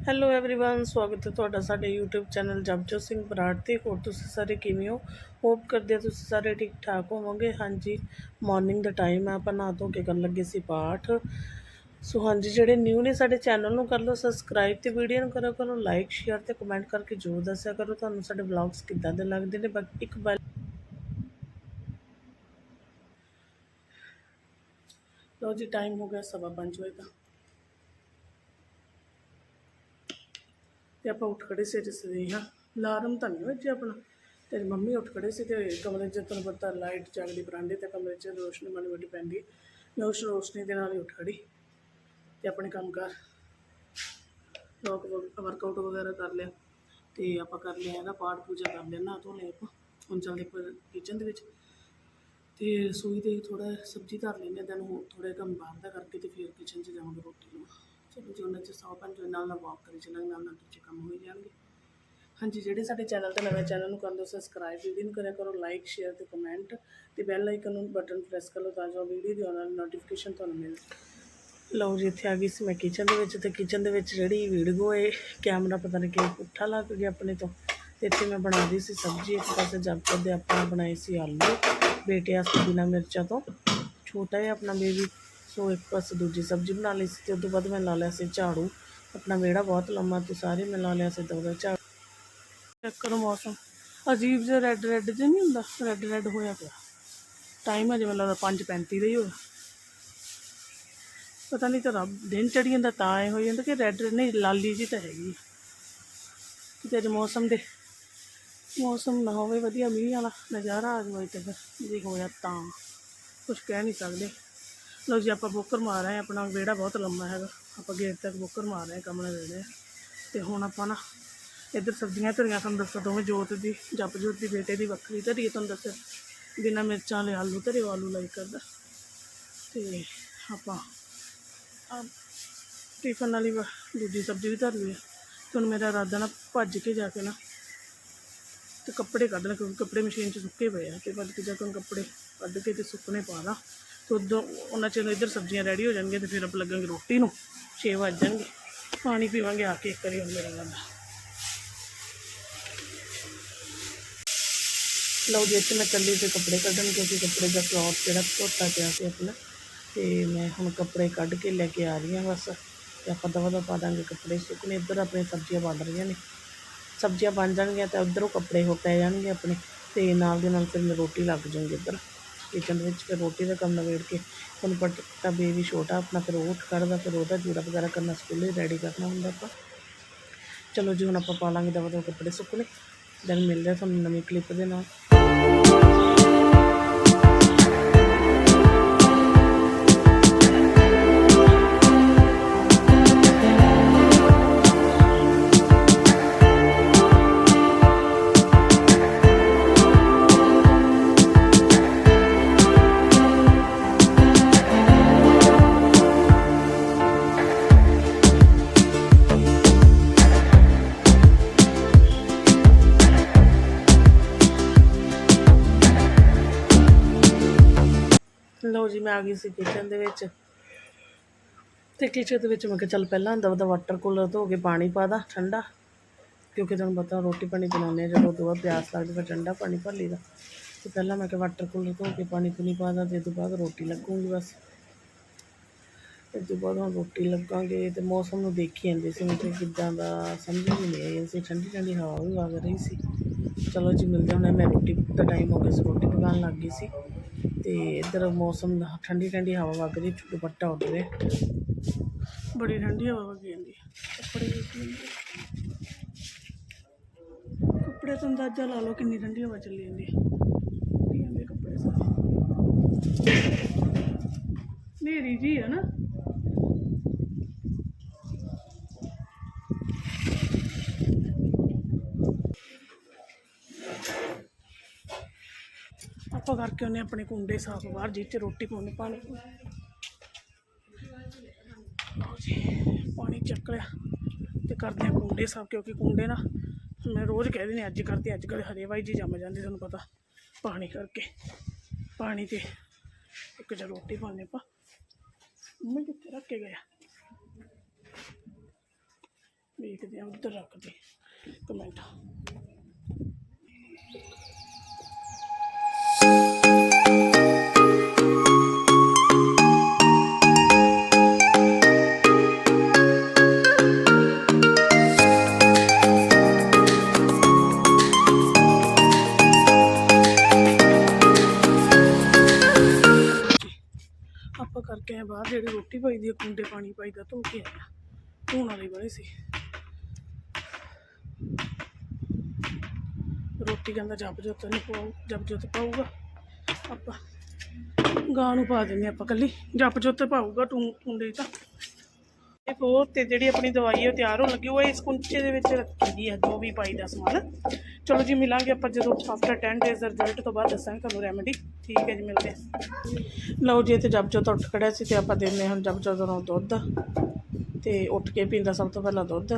Hello everyone ਸਵਾਗਤ ਹੈ ਤੁਹਾਡਾ ਸਾਡੇ YouTube ਚੈਨਲ ਜਪਜੋਤ ਸਿੰਘ ਬਰਾੜ ਤੇ ਹੋਰ ਤੁਸੀਂ ਸਾਰੇ ਕਿਵੇਂ ਹੋ ਹੋਪ ਕਰਦੇ ਹਾਂ ਤੁਸੀਂ ਸਾਰੇ ਠੀਕ ਠਾਕ ਹੋਵੋਗੇ ਹਾਂਜੀ ਮਾਰਨਿੰਗ ਦਾ ਟਾਈਮ ਹੈ ਆਪਾਂ ਨਹਾ ਧੋ ਕੇ ਕਰਨ ਲੱਗੇ ਸੀ ਪਾਠ ਸੋ ਹਾਂਜੀ ਜਿਹੜੇ ਨਿਊ ਨੇ ਸਾਡੇ ਚੈਨਲ ਨੂੰ ਕਰ ਲਓ ਸਬਸਕ੍ਰਾਈਬ ਤੇ ਵੀਡੀਓ ਨੂੰ ਕਰੋ ਕਰੋ ਲਾਈਕ ਸ਼ੇਅਰ ਤੇ ਕਮੈਂਟ ਕਰਕੇ ਜ਼ਰੂਰ ਦੱਸਿਆ ਕਰੋ ਤੁਹਾਨੂੰ ਸਾਡੇ ਵਲੌਗਸ ਕਿੱਦਾਂ ਦੇ ਲੱਗਦੇ ਨੇ ਬਾਕੀ ਇੱਕ ਬੈਲ ਲੋ ਜੀ ਟਾਈਮ ਹੋ ਗਿਆ ਸਵਾ ਪੰਜ ਵਜੇ ਦਾ ਤੇ ਆਪਾਂ ਉੱਠ ਖੜੇ ਸੀ ਜਿਸਦੇ ਹਾਂ ਅਲਾਰਮ ਤਾਂ ਨਹੀਂ ਵੱਜਿਆ ਆਪਣਾ। ਤੇਰੀ ਮੰਮੀ ਉੱਠ ਖੜੇ ਸੀ ਤੇ ਕਮਰੇ 'ਚ ਤੁਹਾਨੂੰ ਪਤਾ ਲਾਈਟ ਜਗਦੀ ਬਰਾਂਡੇ ਤੇ ਕਮਰੇ 'ਚ ਰੋਸ਼ਨੀ ਮਾੜੀ ਮੋਟੀ ਪੈਂਦੀ। ਮੈਂ ਉਸ ਰੋਸ਼ਨੀ ਦੇ ਨਾਲ ਹੀ ਉੱਠ ਖੜੀ ਤੇ ਆਪਣੇ ਕੰਮ ਕਰ, ਲੋਕ ਵਰਕਆਊਟ ਵਗੈਰਾ ਕਰ ਲਿਆ ਤੇ ਆਪਾਂ ਕਰ ਲਿਆ ਇਹਦਾ ਪਾਠ ਪੂਜਾ ਕਰ ਲਿਆ ਨਾ ਧੋ ਲਿਆ ਆਪਾਂ। ਹੁਣ ਚੱਲਦੇ ਪਰ ਕਿਚਨ ਦੇ ਵਿੱਚ ਤੇ ਰਸੋਈ ਦੇ ਥੋੜਾ ਸਬਜ਼ੀ ਧਰ ਲੈਂਦੇ ਹਾਂ ਦਿਨ ਹੋਰ ਥੋੜਾ ਕੰਮ ਬਾਹਰ ਦਾ ਕਰਕੇ ਤੇ ਫਿਰ ਕਿਚਨ 'ਚ ਜਾਵਾਂਗੇ ਰੋਟੀ ਨੂੰ। ਚਲੋ ਜੀ ਉਹਨਾਂ 'ਚ ਸੌ ਪੰਜ ਨਾਲ ਨਾਲ ਵਾਕ ਕਰੀ ਚੱਲਾਂਗੇ ਨਾਲ ਨਾਲ ਦੂਜੇ ਕੰਮ ਹੋਈ ਜਾਣਗੇ। ਹਾਂਜੀ, ਜਿਹੜੇ ਸਾਡੇ ਚੈਨਲ ਤੇ ਨਵੇਂ ਚੈਨਲ ਨੂੰ ਕਰ ਲਓ ਸਬਸਕ੍ਰਾਈਬ ਵੀਡੀਓ ਨੂੰ ਕਰਿਆ ਕਰੋ ਲਾਈਕ ਸ਼ੇਅਰ ਤੇ ਕਮੈਂਟ ਤੇ ਬੈਲ ਆਈਕਨ ਨੂੰ ਬਟਨ ਪ੍ਰੈਸ ਕਰ ਲਓ ਤਾਂ ਜੋ ਵੀਡੀਓ ਦੀ ਆਉਣ ਵਾਲੀ ਨੋਟੀਫਿਕੇਸ਼ਨ ਤੁਹਾਨੂੰ ਮਿਲ ਲਓ ਜੀ, ਇੱਥੇ ਆ ਗਈ ਸੀ ਮੈਂ ਕਿਚਨ ਦੇ ਵਿੱਚ ਤੇ ਕਿਚਨ ਦੇ ਵਿੱਚ ਜਿਹੜੀ ਵੀਡੀਓ ਹੈ ਕੈਮਰਾ ਪਤਾ ਨਹੀਂ ਕਿ ਪੁੱਠਾ ਲੱਗ ਗਿਆ ਆਪਣੇ ਤੋਂ। ਤੇ ਇੱਥੇ ਮੈਂ ਬਣਾ ਰਹੀ ਸੀ ਸਬਜ਼ੀ, ਇੱਕ ਪਾਸੇ ਜਬਕਰ ਦੇ ਆਪਾਂ ਬਣਾਏ ਸੀ ਆਲੂ, ਬੇਟੇ ਵਾਸਤੇ ਬਿਨਾਂ ਮਿਰਚਾਂ ਤੋਂ। ਛੋਟਾ ਜਿਹਾ ਆਪਣਾ ਬੇਬੀ ਸੋ ਇੱਕ ਪਾਸੇ ਦੂਜੀ ਸਬਜ਼ੀ ਬਣਾ ਲਈ ਸੀ ਤੇ ਉਸ ਤੋਂ ਬਾਅਦ ਮੈਂ ਲਾ ਲਿਆ ਸੀ ਝਾੜੂ। ਆਪਣਾ ਵਿਹੜਾ ਬਹੁਤ ਲੰਮਾ ਤੇ ਸਾਰੇ ਮੈਂ ਲਾ ਲਿਆ ਸੀ ਤਾਂ ਉਹਦਾ ਝਾੜੂ। ਚੈੱਕ ਕਰੋ ਮੌਸਮ। ਅਜੀਬ ਜਿਹਾ ਰੈੱਡ ਰੈੱਡ ਜਿਹਾ ਨਹੀਂ ਹੁੰਦਾ? ਰੈੱਡ ਰੈੱਡ ਹੋਇਆ ਪਿਆ। ਟਾਈਮ ਅਜੇ ਮੈਨੂੰ ਲੱਗਦਾ 5:35 ਦਾ ਹੀ ਹੋਇਆ। ਪਤਾ ਨਹੀਂ ਤਾਂ ਰੱਬ, ਦਿਨ ਚੜੀ ਜਾਂਦਾ ਤਾਂ ਐ ਹੋ ਜਾਂਦਾ ਕਿ ਰੈੱਡ ਨਹੀਂ, ਲਾਲੀ ਜੀ ਤਾਂ ਹੈਗੀ। ਕਿਤੇ ਅੱਜ ਮੌਸਮ ਦੇ ਮੌਸਮ ਨਾ ਹੋਵੇ, ਵਧੀਆ ਮੀਂਹ ਵਾਲਾ ਨਜ਼ਾਰਾ ਆ ਜਾਵੇ ਤੇ ਫਿਰ ਜੇ ਹੋਇਆ ਤਾਂ। ਕੁਝ ਕਹਿ ਨਹੀਂ ਸਕਦੇ। ਲਓ ਜੀ, ਆਪਾਂ ਬੋਕਰ ਮਾਰ ਰਹੇ ਹਾਂ ਆਪਣਾ ਵਿਹੜਾ ਬਹੁਤ ਲੰਮਾ ਹੈਗਾ। ਆਪਾਂ ਗੇਟ ਤੱਕ ਬੋਕਰ ਮਾਰ ਰਹੇ ਹਾਂ ਕਮਰੇ ਵਿਹੜੇ ਤੇ ਹੁਣ ਆਪਾਂ ਨਾ ਇੱਧਰ ਸਬਜ਼ੀਆਂ ਧਰੀਆਂ, ਤੁਹਾਨੂੰ ਦੱਸਾਂ, ਦੋਵੇਂ ਜੋਤ ਦੀ ਜਪ ਜੋਤ ਦੀ ਬੇਟੇ ਦੀ ਵੱਖਰੀ ਧਰੀ ਹੈ ਤੁਹਾਨੂੰ ਦੱਸਿਆ ਬਿਨਾਂ ਮਿਰਚਾਂ ਵਾਲੇ ਆਲੂ ਧਰੇ ਆਲੂ ਲਾਈਕ ਕਰਦਾ। ਤੇ ਆਪਾਂ ਟਿਫਨ ਵਾਲੀ ਦੂਜੀ ਸਬਜ਼ੀ ਵੀ ਧਰ ਲਈ ਹੈ ਤੇ ਮੇਰਾ ਇਰਾਦਾ ਨਾ ਭੱਜ ਕੇ ਜਾ ਕੇ ਨਾ ਤੇ ਕੱਪੜੇ ਕੱਢ ਲੈ, ਕਿਉਂਕਿ ਕੱਪੜੇ ਮਸ਼ੀਨ 'ਚ ਸੁੱਕੇ ਪਏ ਆ। ਤੇ ਭੱਜ ਕੇ ਜਾ ਕੇ ਕੱਪੜੇ ਕੱਢ ਕੇ ਤੇ ਸੁੱਕਣੇ ਪਾ ਦਾਂ ਤੇ ਉਦੋਂ ਉਹਨਾਂ ਚਿਰ ਇੱਧਰ ਸਬਜ਼ੀਆਂ ਰੈਡੀ ਹੋ ਜਾਣਗੀਆਂ ਤੇ ਫਿਰ ਆਪਾਂ ਲੱਗਾਂਗੇ ਰੋਟੀ ਨੂੰ। 6 ਵੱਜ ਜਾਣਗੇ। ਪਾਣੀ ਪੀਵਾਂਗੇ, ਆ ਕੇ ਇੱਕ ਵਾਰੀ ਹੁਣ ਮੇਰਾ ਗੱਲ ਲਓ ਜੀ, ਇੱਥੇ ਮੈਂ ਚੱਲੀ ਤੇ ਕੱਪੜੇ ਕੱਢਣ ਕਿਉਂਕਿ ਕੱਪੜੇ ਦਾ ਕਲੌਥ ਜਿਹੜਾ ਧੋਤਾ ਪਿਆ ਸੀ ਆਪਣਾ। ਤੇ ਮੈਂ ਹੁਣ ਕੱਪੜੇ ਕੱਢ ਕੇ ਲੈ ਕੇ ਆ ਰਹੀ ਹਾਂ ਬਸ। ਤੇ ਆਪਾਂ ਦਵਾ ਦਵਾ ਪਾ ਦਾਂਗੇ ਕੱਪੜੇ ਸੁੱਕਣੇ। ਇੱਧਰ ਆਪਣੀ ਸਬਜ਼ੀਆਂ ਬਣ ਰਹੀਆਂ ਨੇ। ਸਬਜ਼ੀਆਂ ਬਣ ਜਾਣਗੀਆਂ ਤਾਂ ਉੱਧਰੋਂ ਕੱਪੜੇ ਹੋ ਪੈ ਜਾਣਗੇ ਆਪਣੇ। ਤੇ ਨਾਲ ਦੇ ਨਾਲ ਫਿਰ ਮੈਂ ਰੋਟੀ ਲੱਗ ਜਾਊਗੀ ਇੱਧਰ। ਕਿਚਨ ਦੇ ਵਿੱਚ ਫਿਰ ਰੋਟੀ ਦਾ ਕੰਮ ਨਵੇੜ ਕੇ ਤੁਹਾਨੂੰ ਪਤਾ ਬੇਬੀ ਛੋਟਾ ਆਪਣਾ, ਫਿਰ ਉਹ ਕੱਢਦਾ ਫਿਰ ਉਹਦਾ ਜੂੜਾ ਵਗੈਰਾ ਕਰਨਾ ਸਕੂਲੇ ਰੈਡੀ ਕਰਨਾ ਹੁੰਦਾ ਆਪਾਂ। ਚਲੋ ਜੀ ਹੁਣ ਆਪਾਂ ਪਾ ਲਾਂਗੇ ਦਵਾ ਦਵਾ ਕੱਪੜੇ ਸੁੱਕਣੇ ਦੈਨ ਮਿਲਦੇ ਹਾਂ ਤੁਹਾਨੂੰ ਨਵੀਂ ਕਲਿੱਪ ਦੇ ਨਾਲ। ਲਓ ਜੀ, ਮੈਂ ਆ ਗਈ ਸੀ ਕਿਚਨ ਦੇ ਵਿੱਚ। ਤੇ ਕਿਚਨ ਦੇ ਵਿੱਚ ਮੈਂ ਕਿਹਾ, ਚੱਲ ਪਹਿਲਾਂ ਹੁੰਦਾ ਉਹਦਾ ਵਾਟਰ ਕੂਲਰ ਧੋ ਕੇ ਪਾਣੀ ਪਾ ਦਾਂ, ਠੰਡਾ। ਕਿਉਂਕਿ ਤੁਹਾਨੂੰ ਪਤਾ, ਰੋਟੀ ਪਾਣੀ ਬਣਾਉਂਦੇ ਹਾਂ, ਜਦੋਂ ਤੋਂ ਬਾਅਦ ਪਿਆਸ ਲੱਗਦੀ, ਫਿਰ ਠੰਡਾ ਪਾਣੀ ਭਰ ਲਈਦਾ। ਤੇ ਪਹਿਲਾਂ ਮੈਂ ਕਿਹਾ ਵਾਟਰ ਕੂਲਰ ਧੋ ਕੇ ਪਾਣੀ ਪੂਣੀ ਪਾ ਦਾ, ਤੇ ਇਹ ਤੋਂ ਬਾਅਦ ਰੋਟੀ ਲੱਗੂਗੀ ਬਸ। ਇਸ ਤੋਂ ਬਾਅਦ ਹੁਣ ਰੋਟੀ ਲੱਗਾਂਗੇ, ਤੇ ਮੌਸਮ ਨੂੰ ਦੇਖੀ ਜਾਂਦੇ ਸੀ ਮੈਂ ਕਿ ਕਿੱਦਾਂ ਦਾ ਸਮਝ ਨਹੀਂ ਨਹੀਂ ਆਈ ਸੀ ਠੰਡੀ ਠੰਡੀ ਹਵਾ ਵੀ ਵਗ ਰਹੀ ਸੀ। ਚਲੋ ਜੀ, ਮਿਲਦੇ ਹੁਣ, ਮੈਂ ਰੋਟੀ ਦਾ ਟਾਈਮ ਹੋ ਗਿਆ ਸੀ, ਰੋਟੀ ਪਕਾਉਣ ਲੱਗ ਗਈ ਸੀ। ਤੇ ਇੱਧਰ ਮੌਸਮ ਠੰਡੀ ਠੰਡੀ ਹਵਾ ਵਗ ਰਹੀ, ਦੁਪੱਟਾ ਉੱਡ ਰਿਹਾ। ਬੜੀ ਠੰਡੀ ਹਵਾ ਵਗੀ ਜਾਂਦੀ ਕੱਪੜੇ ਕੱਪੜੇ ਤੋਂ ਅੰਦਾਜ਼ਾ ਲਾ ਲਓ ਕਿੰਨੀ ਠੰਡੀ ਹਵਾ ਚੱਲੀ ਜਾਂਦੀ ਹੈ ਕੱਪੜੇ ਸਾਰੇ ਨੇਰੀ ਜੀ ਹੈ ਨਾ। ਆਪਾਂ ਕਰਕੇ ਉਹਨੇ ਆਪਣੇ ਕੁੰਡੇ ਸਾਫ਼ ਬਾਹਰ ਜਿਹ 'ਚ ਰੋਟੀ ਪਾਉਣੀ, ਪਾਣੀ ਪਾਣੀ ਚੱਕ ਲਿਆ ਤੇ ਕਰਦੇ ਆ ਕੁੰਡੇ ਸਾਫ਼, ਕਿਉਂਕਿ ਕੁੰਡੇ ਨਾ ਮੈਂ ਰੋਜ਼ ਕਹਿ ਦਿੰਦੀ ਅੱਜ ਕਰਦੇ, ਅੱਜ ਕੱਲ੍ਹ ਹਰੇ ਵਾਈ ਜੀ ਜੰਮ ਜਾਂਦੇ ਤੁਹਾਨੂੰ ਪਤਾ, ਪਾਣੀ ਕਰਕੇ। ਪਾਣੀ ਤੇ ਇੱਕ ਜਿਹਾ ਰੋਟੀ ਪਾਉਂਦੇ ਆਪਾਂ। ਮੰਮੀ ਕਿੱਥੇ ਰੱਖ ਕੇ ਗਿਆ ਵੇਖਦੇ ਦੇਖਦੇ ਆ ਉੱਧਰ ਰੱਖਦੇ। ਕਮੈਂਟ ਪਾਈਦੀ ਕੁੰਡੇ ਪਾਣੀ ਪਾਈਦਾ ਧੋ ਕੇ ਆਇਆ। ਧੋਣ ਵਾਲੀ ਬੜੀ ਸੀ। ਰੋਟੀ ਕਹਿੰਦਾ ਜਬ ਜੋਤ ਨਹੀਂ ਪਾਉ ਜਬ ਜੋਤ ਪਾਊਗਾ। ਆਪਾਂ ਗਾਂ ਨੂੰ ਪਾ ਦਿੰਦੇ ਆਪਾਂ ਕੱਲੀ ਜਪ ਜੋਤ ਪਾਊਗਾ ਟੂ, ਕੁੰਡੇ 'ਚ ਤਾਂ ਇਹ ਹੋਰ ਤੇ ਜਿਹੜੀ ਆਪਣੀ ਦਵਾਈ ਹੈ ਉਹ ਤਿਆਰ ਹੋਣ ਲੱਗੀ, ਉਹ ਇਸ ਕੁੰਚੇ ਦੇ ਵਿੱਚ ਰੱਖੀ ਦੀ ਹੈ ਜੋ ਵੀ ਪਾਈ ਦਾ ਸਮਾਨ। ਚਲੋ ਜੀ, ਮਿਲਾਂਗੇ ਆਪਾਂ ਜਦੋਂ ਆਫਟਰ 10 ਡੇਜ਼ ਦਾ ਰਿਜ਼ਲਟ ਤੋਂ ਬਾਅਦ ਦੱਸਾਂਗੇ ਤੁਹਾਨੂੰ ਰੈਮੇਡੀ ਠੀਕ ਹੈ ਜੀ, ਮਿਲਦੇ ਹਾਂ। ਲਓ ਜੀ ਤੇ ਜਬ ਜੋਤ ਉੱਠ ਖੜਿਆ ਸੀ ਤੇ ਆਪਾਂ ਦਿੰਦੇ ਹਾਂ ਜਬ ਜੋਤ ਨੂੰ ਦੁੱਧ। ਤੇ ਉੱਠ ਕੇ ਪੀਂਦਾ ਸਭ ਤੋਂ ਪਹਿਲਾਂ ਦੁੱਧ।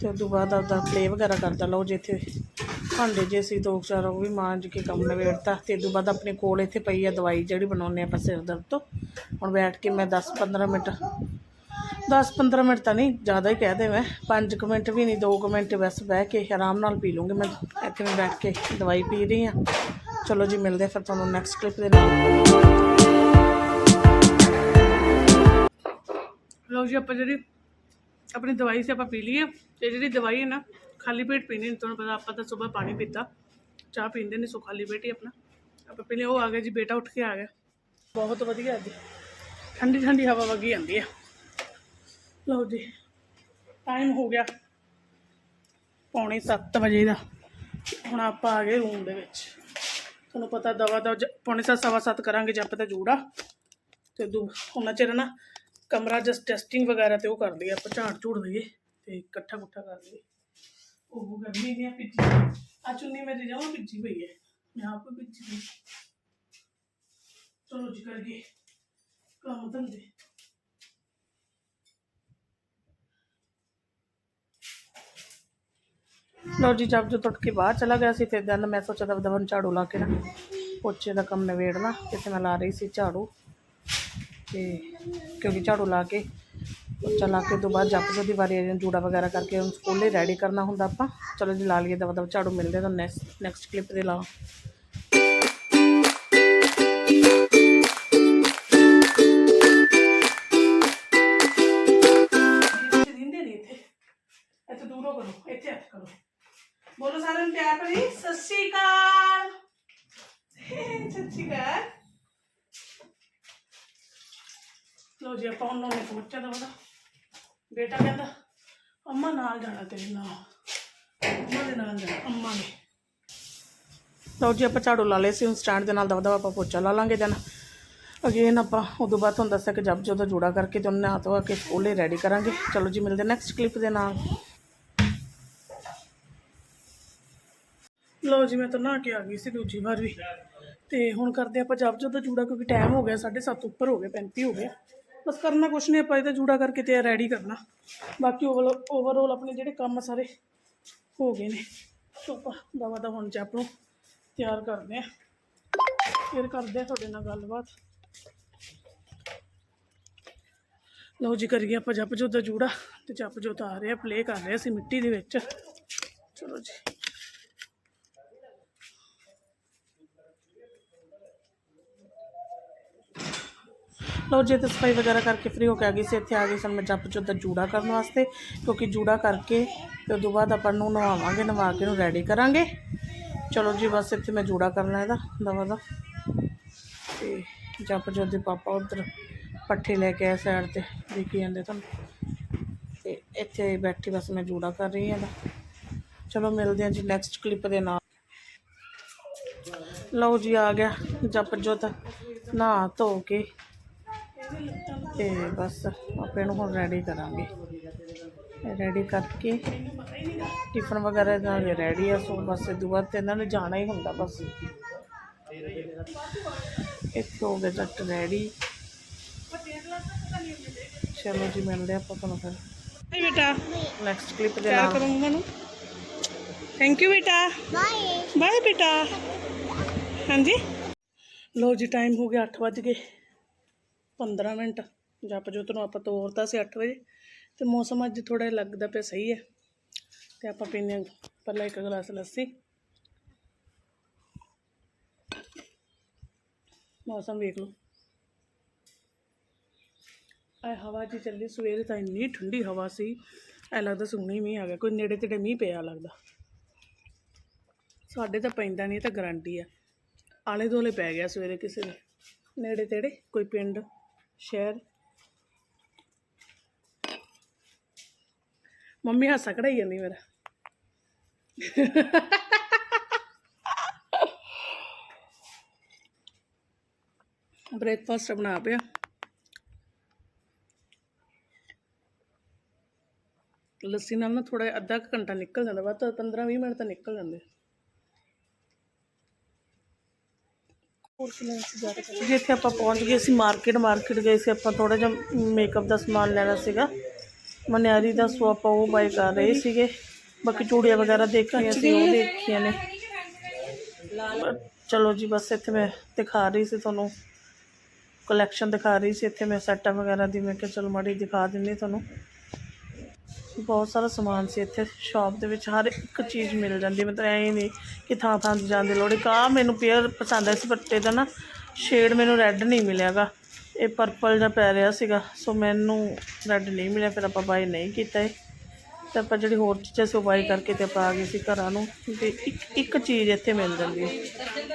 ਤੇ ਉਸ ਤੋਂ ਬਾਅਦ ਆਪਦਾ ਪਲੇ ਵਗੈਰਾ ਕਰਦਾ। ਲਓ ਜੇ, ਇੱਥੇ ਭਾਂਡੇ ਜੇ ਸੀ, ਦੋ ਕੁ ਚਾਰ, ਉਹ ਵੀ ਮਾਂਜ ਕੇ ਕੰਮ ਨਵੇੜਤਾ ਤੇ ਉਸ ਤੋਂ ਬਾਅਦ ਆਪਣੇ ਕੋਲ ਇੱਥੇ ਪਈ ਆ ਦਵਾਈ, ਜਿਹੜੀ ਬਣਾਉਂਦੇ ਆਪਾਂ ਸਿਰ ਦਰਦ ਤੋਂ। ਹੁਣ ਬੈਠ ਕੇ ਮੈਂ 10 15 ਮਿੰਟ 10 15 ਮਿੰਟ ਤਾਂ ਨਹੀਂ, ਜ਼ਿਆਦਾ ਹੀ ਕਹਿ ਦੇ ਮੈਂ। 5 ਕੁ ਮਿੰਟ ਵੀ ਨਹੀਂ 2 ਕੁ ਮਿੰਟ ਬਸ ਬਹਿ ਕੇ ਆਰਾਮ ਨਾਲ ਪੀ ਲੂੰਗੀ ਮੈਂ। ਇੱਥੇ ਮੈਂ ਬੈਠ ਕੇ ਦਵਾਈ ਪੀ ਰਹੀ ਹਾਂ। ਚਲੋ ਜੀ, ਮਿਲਦੇ ਫਿਰ ਤੁਹਾਨੂੰ ਨੈਕਸਟ ਕਲਿੱਪ ਦੇ ਨਾਲ। ਲਓ ਜੀ, ਆਪਾਂ ਜਿਹੜੀ ਆਪਣੀ ਦਵਾਈ ਸੀ, ਆਪਾਂ ਪੀ ਲਈਏ ਹੈ ਤੇ ਜਿਹੜੀ ਦਵਾਈ ਹੈ ਨਾ, ਖਾਲੀ ਪੇਟ ਪੀਣੀ ਤੁਹਾਨੂੰ ਪਤਾ ਆਪਾਂ ਤਾਂ ਸਵੇਰ ਪਾਣੀ ਪੀਤਾ। ਚਾਹ ਪੀਂਦੇ ਨਹੀਂ ਸੋ ਖਾਲੀ ਪੇਟ ਹੀ ਆਪਣਾ। ਆਪਾਂ ਪਹਿਲੇ ਉਹ ਆ ਗਿਆ ਜੀ, ਬੇਟਾ ਉੱਠ ਕੇ ਆ ਗਿਆ। ਬਹੁਤ ਵਧੀਆ ਅੱਜ ਠੰਡੀ ਠੰਡੀ ਹਵਾ ਵਗੀ ਜਾਂਦੀ ਹੈ ਲਓ ਜੀ। ਟਾਈਮ ਹੋ ਗਿਆ ਪੌਣੇ 7 ਵਜੇ ਦਾ। ਹੁਣ ਆਪਾਂ ਆ ਗਏ ਰੂਮ ਦੇ ਵਿੱਚ। ਤੁਹਾਨੂੰ ਪਤਾ ਦਵਾ ਦਾ ਪੌਣੇ ਸੱਤ, ਸਵਾ ਸੱਤ ਕਰਾਂਗੇ ਜਦ ਪਤਾ ਜੂੜਾ। ਤੇ ਦੂ ਉਹਨਾਂ ਚਿਰ ਨਾ ਕਮਰਾ ਜਸਟ ਟੈਸਟਿੰਗ ਵਗੈਰਾ ਤੇ ਉਹ ਕਰ ਲਈਏ, ਆਪਾਂ ਝਾੜ ਝੂੜ ਲਈਏ ਤੇ ਇਕੱਠਾ ਕੁੱਠਾ ਕਰ ਲਈਏ। ਉਹ ਗਰਮੀ ਦੀਆਂ ਪਿੱਛੇ ਆ ਚੁੰਨੀ ਮੇਰੀ ਜਮਾ ਪਿੱਛੀ ਪਈ ਹੈ। ਮੈਂ ਆਪ ਵੀ ਪਿੱਛੀ ਪਈ ਚਲੋ ਜੀ ਕਰੀਏ ਕੰਮ ਲਓ ਜੀ ਜਦ ਜੋ ਟੁੱਟ ਕੇ ਬਾਹਰ ਚਲਾ ਗਿਆ ਸੀ ਤੇ ਦਨ ਮੈਂ ਸੋਚਿਆ ਦਬ ਦਬਨ ਝਾੜੂ ਲਾ ਕੇ ਨਾ ਪੋਚੇ ਦਾ ਕੰਮ ਨਿਬੇੜਨਾ ਕਿਤੇ ਮੈਂ ਲਾ ਰਹੀ ਸੀ ਝਾੜੂ। ਤੇ ਕਿਉਂਕਿ ਝਾੜੂ ਲਾ ਕੇ ਪੋਚਾ ਲਾ ਕੇ ਤੋਂ ਬਾਅਦ ਜੱਪ ਦੀ ਵਾਰੀ ਆ ਜਾਂਦੀ, ਜੂੜਾ ਵਗੈਰਾ ਕਰਕੇ ਉਹਨੂੰ ਸਕੂਲੇ ਰੈਡੀ ਕਰਨਾ ਹੁੰਦਾ ਆਪਾਂ। ਚਲੋ ਜੀ ਲਾ ਲਈਏ ਦਬ ਦਬ ਝਾੜੂ ਮਿਲਦੇ ਤਾਂ ਨੈਕਸਟ ਨੈਕਸਟ ਕਲਿੱਪ ਦੇ ਲਾ ਦਿੰਦੇ ਨਹੀਂ ਇੱਥੇ। ਇੱਥੇ ਦੂਰੋਂ ਕਰੋ ਇੱਥੇ ਹੱਥ ਕਰੋ। ਬੋਲੋ ਸਾਰਿਆਂ ਨੂੰ ਪਿਆਰ ਭਰੀ ਸਤਿ ਸ਼੍ਰੀ ਅਕਾਲ ਸਤਿ ਸ਼੍ਰੀ ਅਕਾਲ ਲੋ ਜੀ ਆਪਾਂ ਉਹਨਾਂ ਨੇ ਪਹੁੰਚਿਆ ਤਾਂ ਬੜਾ ਬੇਟਾ ਕਹਿੰਦਾ ਅੰਮਾ ਨਾਲ ਜਾਣਾ ਤੇਰੇ ਨਾਲ ਅੰਮਾ ਦੇ ਨਾਲ ਜਾਣਾ ਅੰਮਾ ਨੇ ਲਓ ਜੀ ਆਪਾਂ ਝਾੜੂ ਲਾ ਲਏ ਸੀ ਹੁਣ ਸਟੈਂਡ ਦੇ ਨਾਲ ਦਵਾ ਦਵਾ ਆਪਾਂ ਪੋਚਾ ਲਾ ਲਾਂਗੇ ਜਨ ਅਗੇਨ ਆਪਾਂ ਉਦੋਂ ਬਾਅਦ ਤੁਹਾਨੂੰ ਦੱਸਿਆ ਕਿ ਜਬ ਜਦੋਂ ਜੋੜਾ ਕਰਕੇ ਤੇ ਉਹਨੇ ਹੱਥ ਵਾ ਕੇ ਸਕੂਲੇ ਰੈਡੀ ਕਰਾਂਗੇ ਚਲੋ ਜੀ ਮਿਲਦੇ ਨੈਕਸਟ ਕਲਿੱਪ ਦੇ ਨਾਲ ਜੀ, ਮੈਂ ਤਾਂ ਨਹਾ ਕੇ ਆ ਗਈ ਸੀ ਦੂਜੀ ਵਾਰ ਵੀ। ਤੇ ਹੁਣ ਕਰਦੇ ਆਪਾਂ ਜਬ ਦਾ ਜੂੜਾ ਕਿਉਂਕਿ ਟਾਈਮ ਹੋ ਗਿਆ 7:30 ਉੱਪਰ ਹੋ ਗਏ 35 ਹੋ ਗਿਆ। ਬਸ ਕਰਨਾ ਕੁਛ ਨਹੀਂ ਆਪਾਂ ਇਹਦਾ ਜੂੜਾ ਕਰਕੇ ਤੇ ਰੈਡੀ ਕਰਨਾ। ਬਾਕੀ ਓਵਰ ਓਵਰਆਲ ਆਪਣੇ ਜਿਹੜੇ ਕੰਮ ਸਾਰੇ ਹੋ ਗਏ ਨੇ। ਸੋ ਆਪਾਂ ਦਵਾ ਦਾ ਹੁਣ ਜਪ ਨੂੰ ਤਿਆਰ ਕਰਦੇ ਆ ਫਿਰ ਕਰਦੇ ਆ ਤੁਹਾਡੇ ਨਾਲ ਗੱਲਬਾਤ। ਲਓ ਜੀ, ਕਰੀਏ ਆਪਾਂ ਜੱਪ ਜੋਦਾ ਜੂੜਾ ਤੇ ਜੱਪ ਜੋਤ ਆ ਰਿਹਾ ਪਲੇ ਕਰ ਰਿਹਾ ਸੀ ਮਿੱਟੀ ਦੇ ਵਿੱਚ। ਚਲੋ ਜੀ। ਲਓ ਜੇ ਤੇ ਸਫ਼ਾਈ ਵਗੈਰਾ ਕਰਕੇ ਫ੍ਰੀ ਹੋ ਕੇ ਆ ਗਈ ਸੀ, ਇੱਥੇ ਆ ਗਈ ਸਨ ਮੈਂ ਜੱਪ ਜੋਤ ਦਾ ਜੂੜਾ ਕਰਨ ਵਾਸਤੇ, ਕਿਉਂਕਿ ਜੂੜਾ ਕਰਕੇ ਤੇ ਉਦੋਂ ਬਾਅਦ ਆਪਾਂ ਨੂੰ ਨਵਾਵਾਂਗੇ, ਨਵਾ ਕੇ ਨੂੰ ਰੈਡੀ ਕਰਾਂਗੇ। ਚਲੋ ਜੀ, ਬਸ ਇੱਥੇ ਮੈਂ ਜੂੜਾ ਕਰਨਾ ਇਹਦਾ, ਦਵਾ ਦਾ। ਤੇ ਜੱਪ ਜੋਤ ਦੇ ਪਾਪਾ ਉਧਰ ਪੱਠੇ ਲੈ ਕੇ ਆਏ ਸਾਈਡ ਤੇ, ਦੇਖੀ ਜਾਂਦੇ ਤੁਹਾਨੂੰ। ਤੇ ਇੱਥੇ ਬੈਠੀ ਬਸ ਮੈਂ ਜੂੜਾ ਕਰ ਰਹੀ ਹਾਂ ਚਲੋ ਮਿਲਦੇ ਹਾਂ ਜੀ ਨੈਕਸਟ ਕਲਿੱਪ ਦੇ ਨਾਲ। ਲਓ ਜੀ, ਆ ਗਿਆ ਜਪ ਜੋਤ ਨਹਾ ਧੋ ਕੇ। ਤੇ ਬਸ ਆਪੇ ਨੂੰ ਹੁਣ ਰੈਡੀ ਕਰਾਂਗੇ। ਰੈਡੀ ਕਰਕੇ ਟਿਫਨ ਵਗੈਰਾ ਨਾਲ ਰੈਡੀ ਆ ਸੋ ਬਸ ਇਹ ਬਾਅਦ ਤੇ ਇਹਨਾਂ ਨੇ ਜਾਣਾ ਹੀ ਹੁੰਦਾ ਬਸ। ਇੱਕ ਹੋ ਗਿਆ ਜੱਟ ਰੈਡੀ ਚਲੋ ਜੀ ਮਿਲਦੇ ਆਪਾਂ ਤੁਹਾਨੂੰ ਫਿਰ। ਹਾਈ ਬੇਟਾ। ਨੈਕਸਟ ਕਲਿੱਪ ਦੇ ਨਾਲ। ਕਰੂੰਗਾ ਨੂੰ ਥੈਂਕ ਯੂ ਬੇਟਾ। ਬਾਏ ਬਾਏ ਬੇਟਾ। ਹਾਂਜੀ। ਲੋ ਜੀ ਟਾਈਮ ਹੋ ਗਿਆ 8 ਵੱਜ ਗਏ। 15 ਮਿੰਟ। ਜਪ ਜੋਤ ਨੂੰ ਆਪਾਂ ਤੋਰਤਾ ਸੀ 8 ਵਜੇ, ਤੇ ਮੌਸਮ ਅੱਜ ਥੋੜਾ ਲੱਗਦਾ ਪਿਆ ਸਹੀ ਹੈ। ਤੇ ਆਪਾਂ ਪੀਨੇ ਹਾਂ ਪਹਿਲਾਂ ਇੱਕ ਗਲਾਸ ਲੱਸੀ। ਮੌਸਮ ਵੇਖ ਲਓ। ਐ ਹਵਾ ਜੀ ਚੱਲੀ, ਸਵੇਰੇ ਤਾਂ ਇੰਨੀ ਠੰਡੀ ਹਵਾ ਸੀ, ਐ ਲੱਗਦਾ ਸੁਣੀ ਮੀਂਹ ਆ ਗਿਆ, ਕੋਈ ਨੇੜੇ ਤੇੜੇ ਮੀਂਹ ਪਿਆ ਲੱਗਦਾ। ਸਾਡੇ ਤਾਂ ਪੈਂਦਾ ਨਹੀਂ ਤਾਂ ਗਰੰਟੀ ਆ। ਆਲੇ ਦੋਲੇ ਪੈ ਗਿਆ ਸਵੇਰੇ ਕਿਸੇ ਦੇ ਨੇੜੇ ਤੇੜੇ, ਕੋਈ ਪਿੰਡ, ਸ਼ਹਿਰ ਮੰਮੀ ਹਾਸਾ ਕਢਾਈ ਜਾਂਦੀ ਮੇਰਾ। ਬ੍ਰੇਕਫਾਸਟ ਬਣਾ ਪਿਆ। ਲੱਸੀ ਨਾਲ ਨਾ ਥੋੜਾ ਅੱਧਾ ਕੁ ਘੰਟਾ ਨਿਕਲ ਜਾਂਦਾ ਵਾ ਤਾਂ 15 20 ਮਿੰਟ ਤਾਂ ਨਿਕਲ ਜਾਂਦੇ। ਹੋਰ ਇੱਥੇ ਆਪਾਂ ਪਹੁੰਚ ਗਏ ਸੀ ਮਾਰਕੀਟ ਮਾਰਕੀਟ ਗਏ ਸੀ, ਆਪਾਂ ਥੋੜਾ ਜਿਹਾ ਮੇਕਅਪ ਦਾ ਸਮਾਨ ਲੈਣਾ ਸੀਗਾ। ਮਨਿਆਰੀ ਦਾ ਸੋ ਆਪਾਂ ਉਹ ਬਾਈ ਕਰ ਰਹੇ ਸੀਗੇ। ਬਾਕੀ ਚੂੜੀਆਂ ਵਗੈਰਾ ਦੇਖਣੀਆਂ ਸੀ, ਉਹ ਦੇਖੀਆਂ ਨੇ। ਚਲੋ ਜੀ, ਬਸ ਇੱਥੇ ਮੈਂ ਦਿਖਾ ਰਹੀ ਸੀ ਤੁਹਾਨੂੰ। ਕਲੈਕਸ਼ਨ ਦਿਖਾ ਰਹੀ ਸੀ, ਇੱਥੇ ਮੈਂ ਸੈਟਾਂ ਵਗੈਰਾ ਦੀ। ਮੈਂ ਕਿਹਾ ਚਲੋ ਮਾੜੀ ਦਿਖਾ ਦਿੰਦੀ ਤੁਹਾਨੂੰ। ਬਹੁਤ ਸਾਰਾ ਸਮਾਨ ਸੀ ਇੱਥੇ ਸ਼ਾਪ ਦੇ ਵਿੱਚ ਹਰ ਇੱਕ ਚੀਜ਼ ਮਿਲ ਜਾਂਦੀ। ਮਤਲਬ ਐਂ ਹੀ ਨਹੀਂ ਕਿ ਥਾਂ ਥਾਂ 'ਤੇ ਜਾਣ ਦੀ ਲੋੜ। ਇੱਕ ਮੈਨੂੰ ਪੇਅਰ ਪਸੰਦ ਆਇਆ ਸੀ ਪੱਟੇ ਦਾ ਨਾ ਸ਼ੇਡ ਮੈਨੂੰ ਰੈੱਡ ਨਹੀਂ ਮਿਲਿਆਗਾ। ਇਹ ਪਰਪਲ ਜਿਹਾ ਪੈ ਰਿਹਾ ਸੀਗਾ ਸੋ ਮੈਨੂੰ ਰੈੱਡ ਨਹੀਂ ਮਿਲਿਆ, ਫਿਰ ਆਪਾਂ ਬਾਈ ਨਹੀਂ ਕੀਤਾ ਇਹ। ਤੇ ਆਪਾਂ ਜਿਹੜੀ ਹੋਰ ਚੀਜ਼ਾਂ ਸੀ ਉਹ ਬਾਈ ਕਰਕੇ ਤੇ ਆਪਾਂ ਆ ਗਏ ਸੀ ਘਰਾਂ ਨੂੰ। ਤੇ ਇੱਕ ਇੱਕ ਚੀਜ਼ ਇੱਥੇ ਮਿਲ ਜਾਂਦੀ ਹੈ।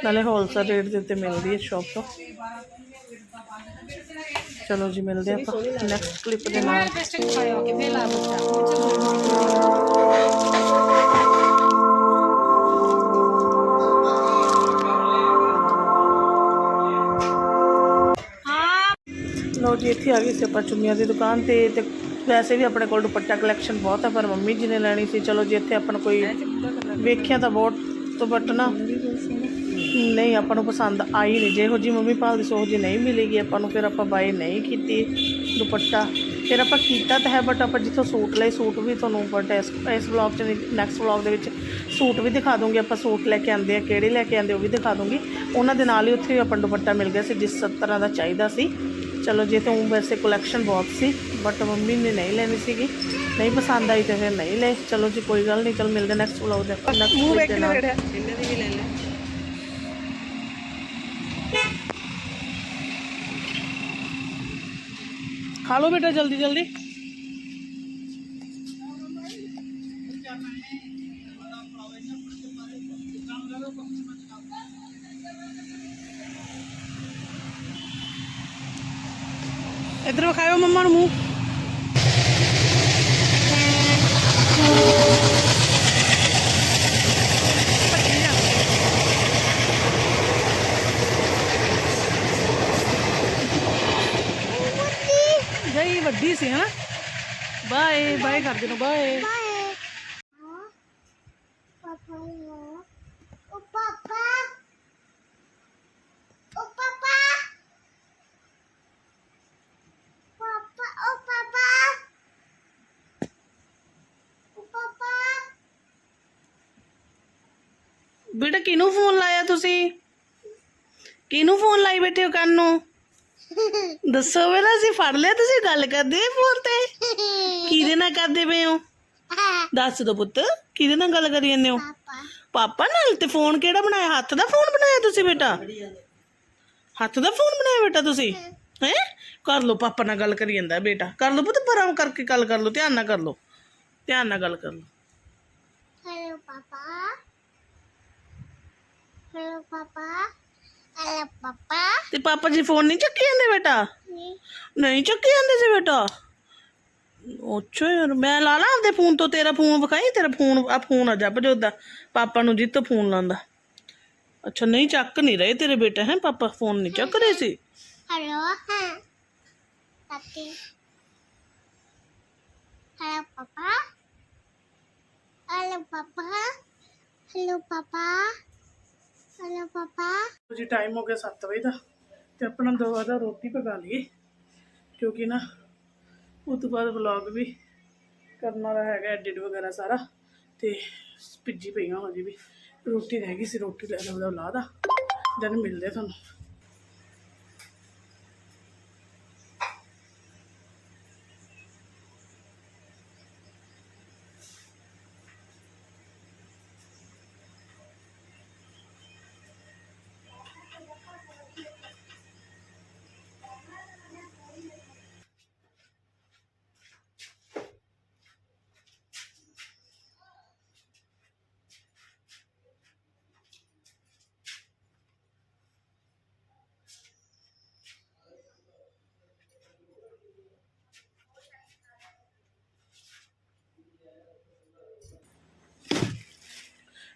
ਨਾਲੇ ਹੋਲਸੇਲ ਰੇਟ ਦੇ ਉੱਤੇ ਮਿਲਦੀ ਹੈ ਸ਼ਾਪ ਤੋਂ। ਚਲੋ ਜੀ, ਮਿਲਦੇ ਆਪਾਂ ਨੈਕਸਟ ਕਲਿੱਪ ਦੇ ਨਾਲ। ਜੀ, ਇੱਥੇ ਆ ਗਏ ਸੀ ਆਪਾਂ ਚੁੰਨੀਆਂ ਦੀ ਦੁਕਾਨ ਤੇ ਤੇ ਵੈਸੇ ਵੀ ਆਪਣੇ ਕੋਲ ਦੁਪੱਟਾ ਕਲੈਕਸ਼ਨ ਬਹੁਤ ਹੈ ਪਰ ਮੰਮੀ ਜੀ ਨੇ ਲੈਣੀ ਸੀ। ਚਲੋ ਜੇ, ਇੱਥੇ ਆਪਾਂ ਨੂੰ ਕੋਈ ਵੇਖਿਆ ਤਾਂ ਬਹੁਤ ਤੋਂ ਬਟ ਨਾ। ਨਹੀਂ, ਆਪਾਂ ਨੂੰ ਪਸੰਦ ਆਈ ਨਹੀਂ। ਜਿਹੋ ਜੀ ਮੰਮੀ ਭਾਲਦੀ ਸੋ ਜੀ ਨਹੀਂ ਮਿਲੇਗੀ। ਆਪਾਂ ਨੂੰ ਫਿਰ ਆਪਾਂ ਬਾਏ ਨਹੀਂ ਕੀਤੀ ਦੁਪੱਟਾ। ਫਿਰ ਆਪਾਂ ਕੀਤਾ ਤਾਂ ਹੈ ਬਟ ਆਪਾਂ ਜਿੱਥੋਂ ਸੂਟ ਲਏ, ਸੂਟ ਵੀ ਤੁਹਾਨੂੰ ਬਟ ਇਸ ਇਸ ਵਲੌਗ 'ਚ ਨੈਕਸਟ ਵਲੌਗ ਦੇ ਵਿੱਚ ਸੂਟ ਵੀ ਦਿਖਾ ਦੂੰਗੀ। ਆਪਾਂ ਸੂਟ ਲੈ ਕੇ ਆਂਦੇ ਆ, ਕਿਹੜੇ ਲੈ ਕੇ ਆਂਦੇ ਉਹ ਵੀ ਦਿਖਾ ਦੂੰਗੀ। ਉਹਨਾਂ ਦੇ ਨਾਲ ਹੀ ਉੱਥੇ ਵੀ ਆਪਾਂ ਨੂੰ ਦੁਪੱਟਾ ਮਿਲ ਗਿਆ ਸੀ, ਜਿਸ ਤਰ੍ਹਾਂ ਦਾ ਚਾਹੀਦਾ ਸੀ। ਚਲੋ ਜੇ ਤਾਂ ਊਂ ਵੈਸੇ ਕਲੈਕਸ਼ਨ ਬਹੁਤ ਸੀ ਬਟ ਮੰਮੀ ਨੇ ਨਹੀਂ ਲੈਣੀ ਸੀਗੀ ਨਹੀਂ ਪਸੰਦ ਆਈ ਤੇ ਫਿਰ ਨਹੀਂ ਲੈ ਚਲੋ ਜੀ ਕੋਈ ਗੱਲ ਨਹੀਂ ਚਲ ਮਿਲਦੇ ਨੈਕਸਟ ਵਲੌਗ ਦੇ ਨੈਕਸਟ ਮੂੰਹ ਵੇਖ ਕੇ ਇਹਨਾਂ ਇਧਰ ਵਿਖਾਇਓ ਮੰਮਾ ਨੂੰ ਮੂੰਹ ਗਈ ਵੱਡੀ ਸੀ ਹਨਾ ਬਾਏ ਬਾਏ ਕਰ ਦੇਣਾ ਬਾਏ ਬੇਟਾ ਕਿਹਨੂੰ ਫੋਨ ਲਾਇਆ ਤੁਸੀਂ? ਕਿਹਨੂੰ ਫੋਨ ਲਾਈ ਬੈਠੇ ਹੋ ਕੰਨ ਨੂੰ? ਦੱਸੋ ਵੇਲਾ ਅਸੀਂ ਫੜ ਲਿਆ ਤੁਸੀਂ ਗੱਲ ਕਰਦੇ ਫੋਨ ਤੇ? ਕਿਹਦੇ ਨਾਲ ਕਰਦੇ ਪਏ ਹੋ? ਦੱਸ ਦੋ ਪੁੱਤ ਕਿਹਦੇ ਨਾਲ ਗੱਲ ਕਰੀ ਜਾਂਦੇ ਹੋ? ਪਾਪਾ। ਨਾਲ ਤੇ ਫੋਨ ਕਿਹੜਾ ਬਣਾਇਆ? ਹੱਥ ਦਾ ਫੋਨ ਬਣਾਇਆ ਤੁਸੀਂ ਬੇਟਾ? ਹੱਥ ਦਾ ਫੋਨ ਬਣਾਇਆ ਬੇਟਾ ਤੁਸੀਂ? ਹੈ? ਕਰ ਲਓ ਪਾਪਾ ਨਾਲ ਗੱਲ ਕਰੀ ਜਾਂਦਾ ਬੇਟਾ। ਕਰ ਲਓ ਪੁੱਤ ਪਰਾਂ ਕਰਕੇ ਗੱਲ ਕਰ ਲਓ ਧਿਆਨ ਨਾਲ ਕਰ ਲਓ। ਧਿਆਨ ਨਾਲ ਗੱਲ ਕਰ ਲਓ। Hello papa, hello papa, hello papa. ਤੇ ਪਾਪਾ ਜੀ ਫੋਨ ਨਹੀਂ ਚੱਕੀ ਜਾਂਦੇ ਬੇਟਾ? ਨਹੀਂ। ਨਹੀਂ ਚੱਕੀ ਜਾਂਦੇ ਸੀ ਬੇਟਾ? ਅੱਛਾ ਯਾਰ ਮੈਂ ਲਾ ਲਾ ਆਪਦੇ ਫੋਨ ਤੋਂ ਤੇਰਾ ਫੋਨ ਵਿਖਾਈ ਤੇਰਾ ਫੋਨ ਆ ਫੋਨ ਆ ਜੱਬ ਜੋਦਾ ਪਾਪਾ ਨੂੰ ਜਿੱਤ ਫੋਨ ਲਾਉਂਦਾ ਅੱਛਾ ਨਹੀਂ ਚੱਕ ਨਹੀਂ ਰਹੇ ਤੇਰੇ ਬੇਟਾ ਹੈ? ਪਾਪਾ ਫੋਨ ਨਹੀਂ ਚੱਕ ਰਹੇ ਸੀ। Hello, huh? Tati. Hello papa, hello papa, hello papa, hello, papa. ਜੀ ਟਾਈਮ ਹੋ ਗਿਆ 7 ਵਜੇ ਦਾ ਤੇ ਆਪਣਾ ਦੋ ਵਾਦਾ ਰੋਟੀ ਪਕਾ ਲਈਏ, ਕਿਉਂਕਿ ਨਾ ਉਸ ਤੋਂ ਬਾਅਦ ਵਲੌਗ ਵੀ ਕਰਨ ਵਾਲਾ ਹੈਗਾ ਐਡਿਟ ਵਗੈਰਾ ਸਾਰਾ ਤੇ ਭਿੱਜੀ ਪਈਆਂ ਹੋ ਜੀ ਵੀ। ਰੋਟੀ ਰਹਿ ਗਈ ਸੀ, ਰੋਟੀ ਲੈ ਲਓ ਲਾ ਦਾ। ਜਦ ਮਿਲਦੇ ਤੁਹਾਨੂੰ।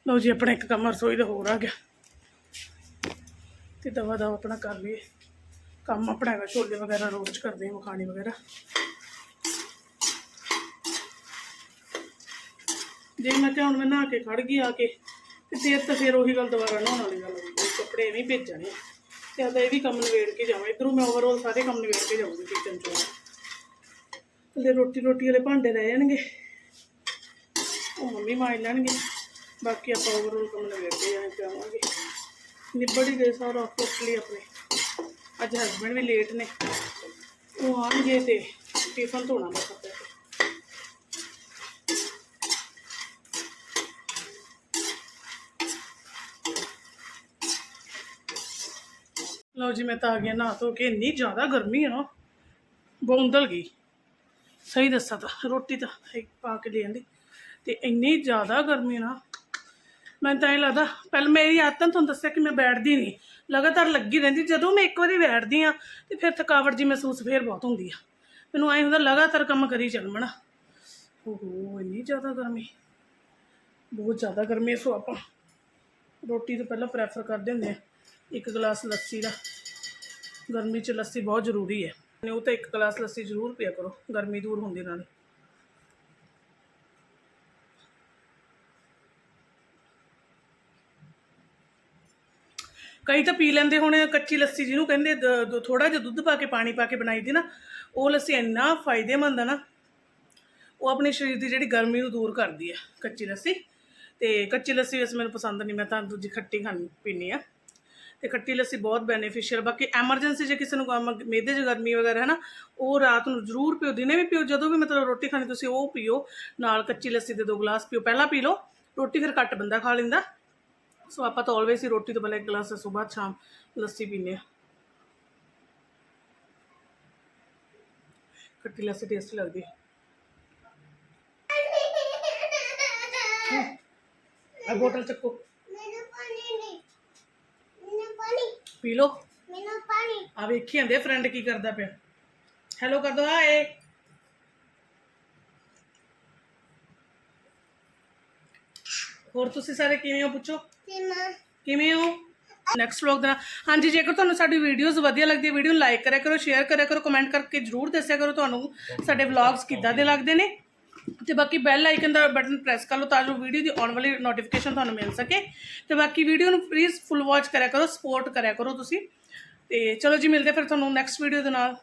ਲਓ ਜੀ, ਆਪਣਾ ਇੱਕ ਕੰਮ ਰਸੋਈ ਦਾ ਹੋਰ ਆ ਗਿਆ। ਤੇ ਦਵਾ ਦਵਾ ਆਪਣਾ ਕਰ ਲਈਏ। ਕੰਮ ਆਪਣਾ ਹੈਗਾ, ਛੋਲੇ ਵਗੈਰਾ ਰੋਜ਼ ਕਰਦੇ ਹਾਂ ਮਖਾਣੇ ਵਗੈਰਾ। ਜੇ ਮੈਂ ਕਿਹਾ ਹੁਣ ਮੈਂ ਨਹਾ ਕੇ ਖੜ ਗਈ ਆ ਕੇ, ਤੇ ਫੇਰ ਤਾਂ ਫਿਰ ਉਹੀ ਗੱਲ ਦੁਬਾਰਾ ਨਹਾਉਣ ਵਾਲੀ ਗੱਲ ਹੋ ਗਈ ਕੱਪੜੇ ਨਹੀਂ ਭੇਜਣੇ ਤੇ ਆਦਾ ਇਹ ਵੀ ਕੰਮ ਨਿਬੇੜ ਕੇ ਜਾਵਾਂ। ਇਧਰੋਂ ਮੈਂ ਓਵਰਆਲ ਸਾਰੇ ਕੰਮ ਨਿਬੇੜ ਕੇ ਜਾਊਂਗੀ ਕਿਚਨ ਚੋਂ। ਤੇ ਰੋਟੀ ਰੋਟੀ ਵਾਲੇ ਭਾਂਡੇ ਰਹਿ ਜਾਣਗੇ। ਉਹ ਮੰਮੀ ਮਾਰ ਲੈਣਗੇ। ਬਾਕੀ ਆਪਾਂ ਓਵਰਆਲ ਕੰਮ ਨਿਬੇੜ ਕੇ ਜਾਣੇ ਜਾਵਾਂਗੇ। ਨਿਬੜ ਹੀ ਗਏ ਸਾਰਾ ਟੋਟਲੀ ਆਪਣੇ। ਅੱਜ ਹਸਬੰਡ ਵੀ ਲੇਟ ਨੇ। ਉਹ ਆਉਣਗੇ ਤੇ ਟਿਫਨ ਧੋਣਾ ਬਸ ਆਪਾਂ ਲਓ ਜੀ, ਮੈਂ ਤਾਂ ਆ ਗਿਆ ਨਾ ਧੋ ਕੇ। ਇੰਨੀ ਜ਼ਿਆਦਾ ਗਰਮੀ ਹੈ ਨਾ ਬੌਂਦਲ ਗਈ। ਸਹੀ ਦੱਸਾਂ ਤਾਂ, ਰੋਟੀ ਤਾਂ ਪਾ ਕੇ ਦੇ ਜਾਂਦੀ ਤੇ ਇੰਨੀ ਜ਼ਿਆਦਾ ਗਰਮੀ ਨਾ ਮੈਨੂੰ ਤਾਂ ਇਹ ਲੱਗਦਾ ਪਹਿਲਾਂ ਮੇਰੀ ਆਦਤ ਆ, ਤੁਹਾਨੂੰ ਦੱਸਿਆ ਕਿ ਮੈਂ ਬੈਠਦੀ ਨਹੀਂ। ਲਗਾਤਾਰ ਲੱਗੀ ਰਹਿੰਦੀ ਜਦੋਂ ਮੈਂ ਇੱਕ ਵਾਰੀ ਬੈਠਦੀ ਆ ਤੇ ਫਿਰ ਥਕਾਵਟ ਜੀ ਮਹਿਸੂਸ ਫੇਰ ਬਹੁਤ ਹੁੰਦੀ ਆ। ਮੈਨੂੰ ਐਂ ਹੁੰਦਾ ਲਗਾਤਾਰ ਕੰਮ ਕਰੀ ਚੱਲਣਾ ਓਹੋ ਇੰਨੀ ਜ਼ਿਆਦਾ ਗਰਮੀ। ਬਹੁਤ ਜ਼ਿਆਦਾ ਗਰਮੀ ਸੋ ਆਪਾਂ। ਰੋਟੀ ਤੋਂ ਪਹਿਲਾਂ ਪ੍ਰੈਫਰ ਕਰਦੇ ਹੁੰਦੇ ਆ ਇੱਕ ਗਲਾਸ ਲੱਸੀ ਦਾ। ਗਰਮੀ 'ਚ ਲੱਸੀ ਬਹੁਤ ਜ਼ਰੂਰੀ ਹੈ। ਨੇ ਉਹ ਤਾਂ ਇੱਕ ਗਲਾਸ ਲੱਸੀ ਜ਼ਰੂਰ ਪੀਆ ਕਰੋ ਗਰਮੀ ਦੂਰ ਹੁੰਦੀ ਨਾਲ। ਕਈ ਤਾਂ ਪੀ ਲੈਂਦੇ ਹੁਣ ਕੱਚੀ ਲੱਸੀ ਜਿਹਨੂੰ ਕਹਿੰਦੇ ਥੋੜਾ ਜਿਹਾ ਦੁੱਧ ਪਾ ਕੇ, ਪਾਣੀ ਪਾ ਕੇ ਬਣਾਈ ਦੀ ਨਾ, ਉਹ ਲੱਸੀ ਇੰਨਾ ਫਾਇਦੇਮੰਦ ਆ ਨਾ, ਉਹ ਆਪਣੇ ਸਰੀਰ ਦੀ ਜਿਹੜੀ ਗਰਮੀ ਨੂੰ ਦੂਰ ਕਰਦੀ ਹੈ ਕੱਚੀ ਲੱਸੀ। ਤੇ ਕੱਚੀ ਲੱਸੀ ਵੈਸੇ ਮੈਨੂੰ ਪਸੰਦ ਨਹੀਂ, ਮੈਂ ਤਾਂ ਦੂਜੀ ਖੱਟੀ ਖਾਣੀ ਪੀਣੀ ਆ। ਤੇ ਖੱਟੀ ਲੱਸੀ ਬਹੁਤ ਬੈਨੀਫੀਸ਼ੀਅਲ ਬਾਕੀ ਐਮਰਜੈਂਸੀ ਜੇ ਕਿਸੇ ਨੂੰ ਗਮ- 'ਚ ਗਰਮੀ ਵਗੈਰਾ ਹੈ ਨਾ, ਉਹ ਰਾਤ ਨੂੰ ਜ਼ਰੂਰ ਪੀਓ, ਦਿਨੇ ਵੀ ਪੀਓ, ਜਦੋਂ ਵੀ ਮਤਲਬ ਰੋਟੀ ਖਾਣੀ ਤੁਸੀਂ ਉਹ ਪੀਓ, ਨਾਲ ਕੱਚੀ ਲੱਸੀ ਦੇ ਦੋ ਗਲਾਸ ਪੀਓ, ਪਹਿਲਾਂ ਪੀ ਲਓ, ਰੋਟੀ ਫਿਰ ਘੱਟ ਬੰਦਾ ਖਾ ਲੈਂਦਾ। ਸੋ ਆਪਾਂ ਤਾਂ ਆਲਵੇਸ ਹੀ ਰੋਟੀ ਤੋਂ ਪਹਿਲਾਂ ਇੱਕ ਗਲਾਸ ਸਵੇਰ ਸ਼ਾਮ ਲੱਸੀ ਪੀਂਦੇ ਆ ਖੱਟੀ ਲੱਸੀ ਟੇਸਟੀ ਲੱਗਦੀ ਹੈ ਆ ਬੋਤਲ ਚੱਕੋ ਮੈਨੂੰ ਪਾਣੀ ਨਹੀਂ ਮੈਨੂੰ ਪਾਣੀ ਪੀ ਲਓ ਮੈਨੂੰ ਪਾਣੀ ਆ ਵੇਖੀ ਜਾਂਦੇ ਫਰੈਂਡ ਕੀ ਕਰਦਾ ਪਿਆ ਹੈਲੋ ਕਰ ਦੋ ਹਾਏ ਹੋਰ ਤੁਸੀਂ ਸਾਰੇ ਕਿਵੇਂ ਹੋ ਪੁੱਛੋ ਤੇ ਮਾਂ ਕਿਵੇਂ? ਹੋ? ਨੈਕਸਟ ਵਲੌਗ ਦਾ ਹਾਂਜੀ, ਜੇਕਰ ਤੁਹਾਨੂੰ ਸਾਡੀ ਵੀਡੀਓਜ਼ ਵਧੀਆ ਲੱਗਦੀ ਹੈ ਵੀਡੀਓ ਨੂੰ ਲਾਈਕ ਕਰਿਆ ਕਰੋ ਸ਼ੇਅਰ ਕਰਿਆ ਕਰੋ ਕਮੈਂਟ ਕਰਕੇ ਜਰੂਰ ਦੱਸਿਆ ਕਰੋ, ਤੁਹਾਨੂੰ ਸਾਡੇ ਵਲੌਗਸ ਕਿੱਦਾਂ ਦੇ ਲੱਗਦੇ ਨੇ। ਤੇ ਬਾਕੀ ਬੈਲ ਆਈਕਨ ਦਾ ਬਟਨ ਪ੍ਰੈਸ ਕਰ ਲਓ ਤਾਂ ਜੋ ਵੀਡੀਓ ਦੀ ਆਉਣ ਵਾਲੀ ਨੋਟੀਫਿਕੇਸ਼ਨ ਤੁਹਾਨੂੰ ਮਿਲ ਸਕੇ। ਤੇ ਬਾਕੀ ਵੀਡੀਓ ਨੂੰ ਪਲੀਜ਼ ਫੁੱਲ ਵਾਚ ਕਰਿਆ ਕਰੋ ਸਪੋਰਟ ਕਰਿਆ ਕਰੋ ਤੁਸੀਂ। ਤੇ ਚਲੋ ਜੀ, ਮਿਲਦੇ ਫਿਰ ਤੁਹਾਨੂੰ ਨੈਕਸਟ ਵੀਡੀਓ ਦੇ ਨਾਲ।